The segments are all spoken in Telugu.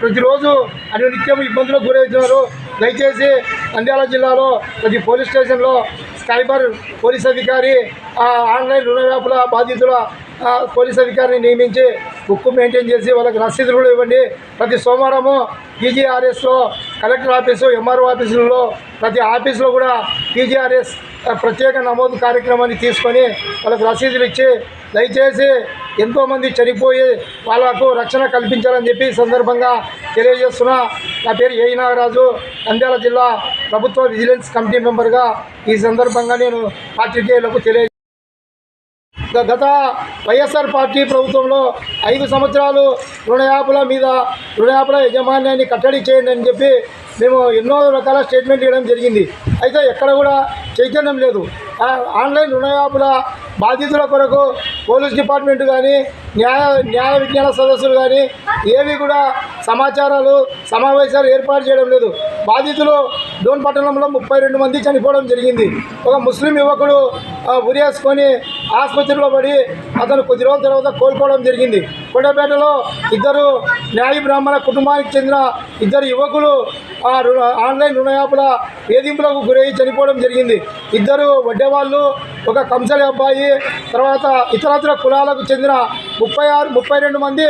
ప్రతిరోజు అన్ని నిత్యం ఇబ్బందులకు గురవుతున్నారు. దయచేసి నంద్యాల జిల్లాలో ప్రతి పోలీస్ స్టేషన్లో సైబర్ పోలీస్ అధికారి ఆన్లైన్ రుణ వ్యాపుల బాధితుల పోలీస్ అధికారిని నియమించి బుక్ మెయింటైన్ చేసి వాళ్ళకి రసీదులు కూడా ఇవ్వండి. ప్రతి సోమవారము పీజీఆర్ఎస్లో కలెక్టర్ ఆఫీసు ఎంఆర్ఓ ఆఫీసులలో ప్రతి ఆఫీసులో కూడా పీజీఆర్ఎస్ ప్రత్యేక నమోదు కార్యక్రమాన్ని తీసుకొని వాళ్ళకు రసీదులు ఇచ్చి దయచేసి ఎంతోమంది చనిపోయే వాళ్ళకు రక్షణ కల్పించాలని చెప్పి సందర్భంగా తెలియజేస్తున్నా. నా పేరు ఏ నాగరాజు. నంద్యాల జిల్లా ప్రభుత్వ విజిలెన్స్ కమిటీ మెంబర్గా ఈ సందర్భంగా నేను పాత్రికేయులకు తెలియ గత వైఎస్ఆర్ పార్టీ ప్రభుత్వంలో ఐదు సంవత్సరాలు రుణయాపుల మీద రుణయాపుల యజమాన్యాన్ని కట్టడి చేయండి అని చెప్పి మేము ఎన్నో రకాల స్టేట్మెంట్ ఇవ్వడం జరిగింది. అయితే ఎక్కడ కూడా చైతన్యం లేదు. ఆన్లైన్ రుణయాపుల బాధితుల కొరకు పోలీస్ డిపార్ట్మెంట్ కానీ న్యాయ న్యాయ విజ్ఞాన సదస్సులు కానీ ఏవి కూడా సమాచారాలు సమావేశాలు ఏర్పాటు చేయడం లేదు. బాధితులు డోన్ పట్టణంలో ముప్పై రెండు మంది చనిపోవడం జరిగింది. ఒక ముస్లిం యువకుడు ఉరేసుకొని ఆసుపత్రిలో పడి అతను కొద్ది రోజుల తర్వాత కోలుకోవడం జరిగింది. కొండపేటలో ఇద్దరు న్యాయ బ్రాహ్మణ కుటుంబానికి చెందిన ఇద్దరు యువకులు ఆ రుణ ఆన్లైన్ రుణయాపుల వేధింపులకు గురై చనిపోవడం జరిగింది. ఇద్దరు వడ్డేవాళ్ళు ఒక కంసలి అబ్బాయి తర్వాత ఇతరత్ర కులాలకు చెందిన ముప్పై ఆరు ముప్పై రెండు మంది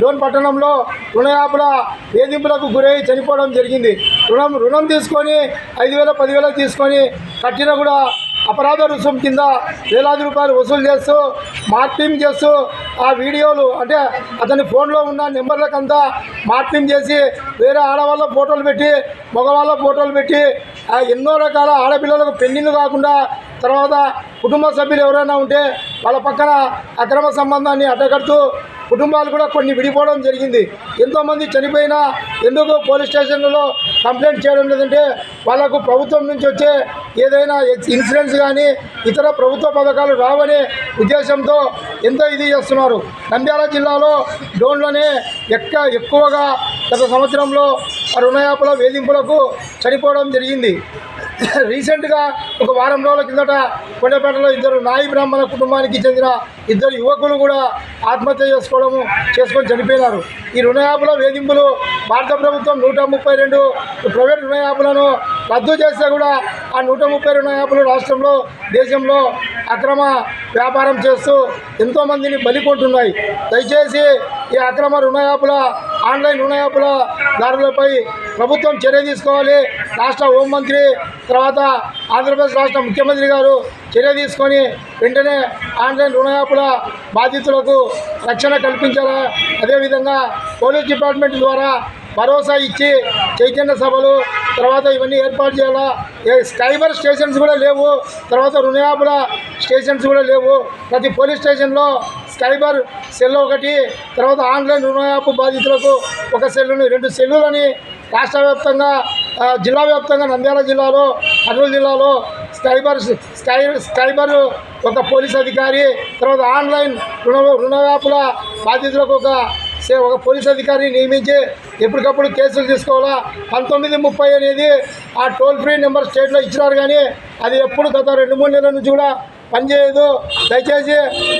డోన్ పట్టణంలో రుణయాపుల వేధింపులకు గురై చనిపోవడం జరిగింది. రుణం రుణం తీసుకొని ఐదు వేల పదివేలు తీసుకొని కట్టిన కూడా అపరాధ రుసుం కింద వేలాది రూపాయలు వసూలు చేస్తూ మార్పింగ్ చేస్తూ ఆ వీడియోలు అంటే అతని ఫోన్లో ఉన్న నెంబర్లకంతా మార్పింగ్ చేసి వేరే ఆడవాళ్ళ ఫోటోలు పెట్టి మగవాళ్ళ ఫోటోలు పెట్టి ఆ ఎన్నో రకాల ఆడపిల్లలకు పెళ్ళిళ్ళు కాకుండా తర్వాత కుటుంబ సభ్యులు ఎవరైనా ఉంటే వాళ్ళ పక్కన అక్రమ సంబంధాన్ని అడ్డగడుతూ కుటుంబాలు కూడా కొన్ని విడిపోవడం జరిగింది. ఎంతోమంది చనిపోయినా ఎందుకు పోలీస్ స్టేషన్లలో కంప్లైంట్ చేయడం లేదంటే వాళ్ళకు ప్రభుత్వం నుంచి వచ్చే ఏదైనా ఇన్సూరెన్స్ కానీ ఇతర ప్రభుత్వ పథకాలు రావనే ఉద్దేశంతో ఎంతో ఇది చేస్తున్నారు. నంద్యాల జిల్లాలో డోన్లోనే ఎక్క ఎక్కువగా గత సంవత్సరంలో రుణయాపల వేధింపులకు చనిపోవడం జరిగింది. రీసెంట్గా ఒక వారం రోజుల కిందట కొండపేటలో ఇద్దరు నాయి బ్రాహ్మణ కుటుంబానికి చెందిన ఇద్దరు యువకులు కూడా ఆత్మహత్య చేసుకోవడము చేసుకొని చనిపోయినారు. ఈ రుణయాపుల వేధింపులు భారత ప్రభుత్వం నూట ముప్పై రెండు ప్రైవేట్ రుణయాపులను రద్దు చేస్తే కూడా ఆ నూట ముప్పై రుణయాపులు రాష్ట్రంలో దేశంలో అక్రమ వ్యాపారం చేస్తూ ఎంతోమందిని బలికొంటున్నాయి దయచేసి ఈ అక్రమ రుణయాపుల ఆన్లైన్ రుణయాపుల దారులపై ప్రభుత్వం చర్య తీసుకోవాలి. రాష్ట్ర హోంమంత్రి తర్వాత ఆంధ్రప్రదేశ్ రాష్ట్ర ముఖ్యమంత్రి గారు చర్య తీసుకొని వెంటనే ఆన్లైన్ రుణయాపుల బాధితులకు రక్షణ కల్పించాలా? అదేవిధంగా పోలీస్ డిపార్ట్మెంట్ ద్వారా భరోసా ఇచ్చి చైతన్య సభలు తర్వాత ఇవన్నీ ఏర్పాటు చేయాలా? స్కైబర్ సైబర్ స్టేషన్స్ కూడా లేవు. తర్వాత రుణయాపుల స్టేషన్స్ కూడా లేవు. ప్రతి పోలీస్ స్టేషన్లో సైబర్ సెల్ ఒకటి తర్వాత ఆన్లైన్ రుణయాపు బాధితులకు ఒక సెల్లుని రెండు సెల్లులని రాష్ట్ర వ్యాప్తంగా జిల్లా వ్యాప్తంగా నంద్యాల జిల్లాలో కర్నూలు జిల్లాలో స్కైబర్ స్కై స్కైబర్ ఒక పోలీస్ అధికారి తర్వాత ఆన్లైన్ రుణ రుణవ్యాపుల బాధితులకు ఒక సే- ఒక పోలీస్ అధికారిని నియమించి ఎప్పటికప్పుడు కేసులు తీసుకోవాలా? పంతొమ్మిది ముప్పై అనేది ఆ టోల్ ఫ్రీ నెంబర్ స్టేట్లో ఇచ్చినారు కానీ అది ఎప్పుడు గత రెండు మూడు నెలల నుంచి కూడా పనిచేయదు. దయచేసి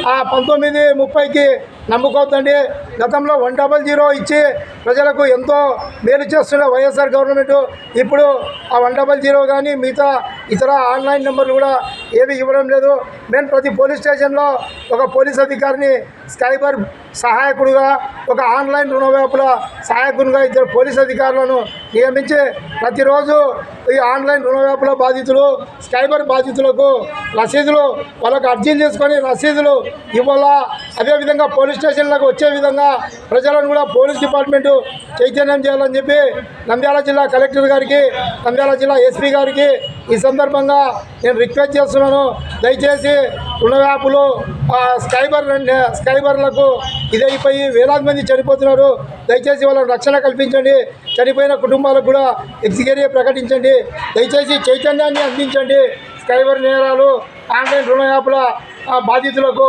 ఆ పంతొమ్మిది ముప్పైకి నమ్ముకోవద్దండి. గతంలో వన్ డబల్ జీరో ఇచ్చి ప్రజలకు ఎంతో మేలు చేస్తున్న వైఎస్ఆర్ గవర్నమెంట్ ఇప్పుడు ఆ వన్ డబల్ జీరో కానీ మిగతా ఇతర ఆన్లైన్ నెంబర్లు కూడా ఏవి ఇవ్వడం లేదు. మేము ప్రతి పోలీస్ స్టేషన్లో ఒక పోలీస్ అధికారిని స్కైబర్ సహాయకుడుగా ఒక ఆన్లైన్ రుణవేపుల సహాయకునిగా ఇద్దరు పోలీస్ అధికారులను నియమించి ప్రతిరోజు ఈ ఆన్లైన్ రుణవేపుల బాధితులు స్కైబర్ బాధితులకు రసీదులు వాళ్ళకు అర్జీలు చేసుకొని రసీదులు ఇవ్వాలా? అదేవిధంగా పోలీస్ స్టేషన్లకు వచ్చే విధంగా ప్రజలను కూడా పోలీస్ డిపార్ట్మెంటు చైతన్యం చేయాలని చెప్పి నంద్యాల జిల్లా కలెక్టర్ గారికి నంద్యాల జిల్లా ఎస్పీ గారికి ఈ సందర్భంగా నేను రిక్వెస్ట్ చేస్తున్నాను. దయచేసి రుణవ్యాపులు స్కైబర్ స్కైబర్లకు ఇదైపోయి వేలాది మంది చనిపోతున్నారు. దయచేసి వాళ్ళకు రక్షణ కల్పించండి. చనిపోయిన కుటుంబాలకు కూడా ఎక్సిగేరియా ప్రకటించండి. దయచేసి చైతన్యాన్ని అందించండి. స్కైబర్ నేరాలు ఆన్లైన్ రుణ యాప్ల బాధితులకు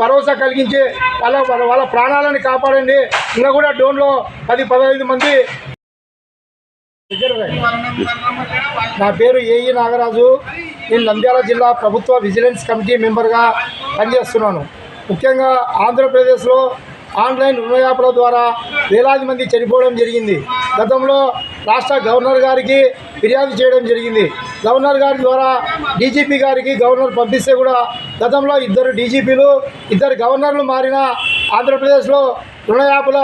భరోసా కలిగించి వాళ్ళ వాళ్ళ వాళ్ళ ప్రాణాలను కాపాడండి. ఇంకా కూడా డోన్లో పది పదహైదు మంది నా పేరు ఏఈ నాగరాజు. నేను నంద్యాల జిల్లా ప్రభుత్వ విజిలెన్స్ కమిటీ మెంబర్గా పనిచేస్తున్నాను. ముఖ్యంగా ఆంధ్రప్రదేశ్లో ఆన్లైన్ రుణయాపల ద్వారా వేలాది మంది చనిపోవడం జరిగింది. గతంలో రాష్ట్ర గవర్నర్ గారికి ఫిర్యాదు చేయడం జరిగింది. గవర్నర్ గారి ద్వారా డీజీపీ గారికి గవర్నర్ పంపిస్తే కూడా గతంలో ఇద్దరు డీజీపీలు ఇద్దరు గవర్నర్లు మారిన ఆంధ్రప్రదేశ్లో రుణయాపల